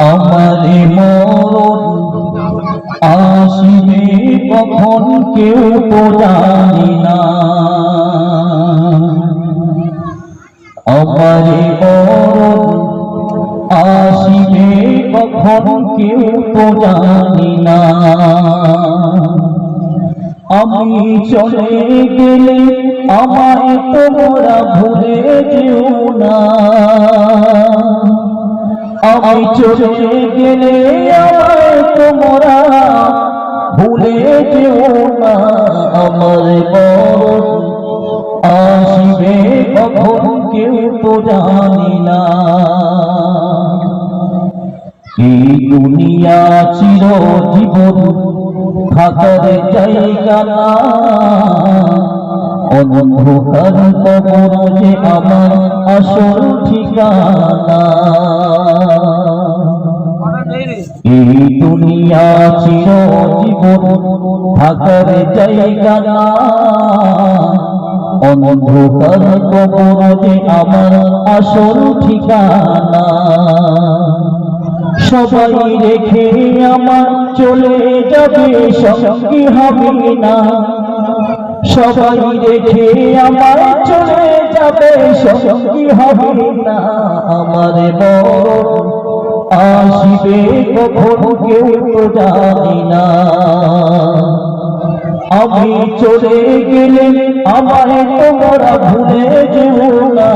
আমারে মরণ আসিবে কখন কেউ তো জানি না। আমারে মরণ আসিবে কখন কেউ তো জানি না। আমি চলে গেলে আমায় তোমরা আমি চলে গেলে আমায় তোমরা ভুলে যেও না আমার বড় আসিবে কখন কেউ তো জানি না এই দুনিয়া চির জীবন থাকার জায়গা না অন্ধকার কবর যে আমার আসল ঠিকানা দুনিয়া চির জীবন, থাকার জায়গা না। অন্ধকার কবর যে আমার আসল ঠিকানা। সবাই রেখে আমার চলে যাবে সঙ্গী হবে না। সবাই রেখে আমার চলে যাবে সঙ্গী হবে না। আমার বড় আসিবে কখন কেউ তো জানি না। আমি চলে গেলে আমায় তোমরা ভুলে যেও না।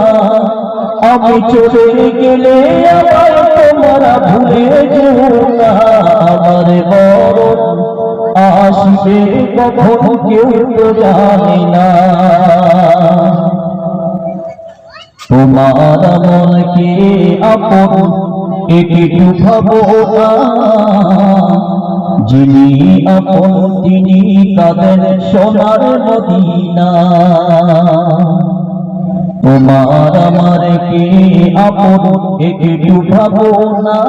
আমি চলে গেলে আমায় তোমরা ভুলে যেও না। আমার বড় আসবে কখন কেউ তো জানি না। তোমার মনকে আপন একটু না যিনি আপন, তিনি কাদের সোনার মদিনা। তোমার আমার কে আপন একটু ভাবো না।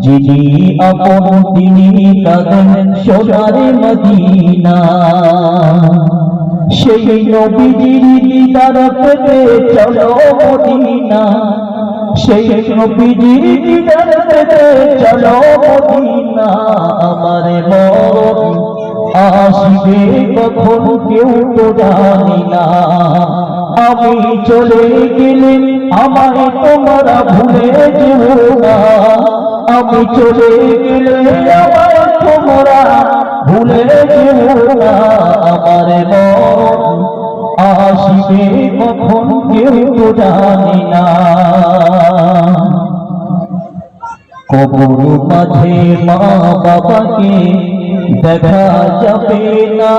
যিনি আপন, তিনি কাদের সোনার মদিনা। সেই নবীজির দিদার পেতে চলো মদিনা। সেই নবীজির চলো মদিনা, আমার আসবে কখন কেউ তো জানি না। আমি চলে গেলে আমায় তোমরা ভুলে যেও না। আমি চলে গেলে আমায় তোমরা ভুলে যেও না। আমার আসবে কখন কেউ তো জানি কবর মাঝে মা বাবাকে দেখা যাবে না।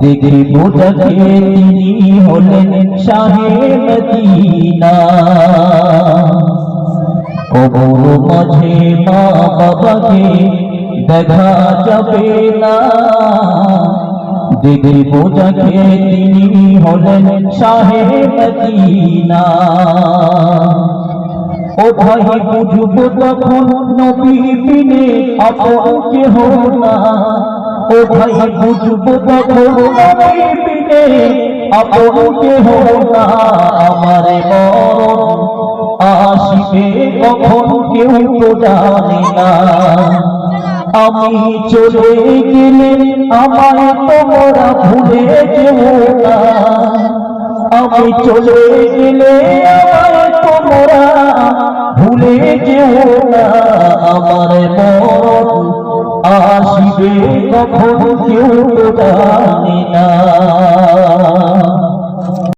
দেখে বোঝাকে তিনি হলেন শাহে মদিনা। কবর মাঝে মা বাবাকে দেখা যাবে না। দেখে বোঝাকে তিনি হলেন শাহে ভাই বুঝব তখন নবী বিনে আপন কেহ না। ভাই বুঝব তখন নবী বিনে আপন কেহ না। আমার মরণ আসবে কখন কেউ তো জানে না। আমি চলে গেলে আমায় তোমরা ভুলে যেও না। আমি চলে গেলে আমায় তোমরা। ভুলে যেও না আমার মন আসবে কখন কেউ জানি না।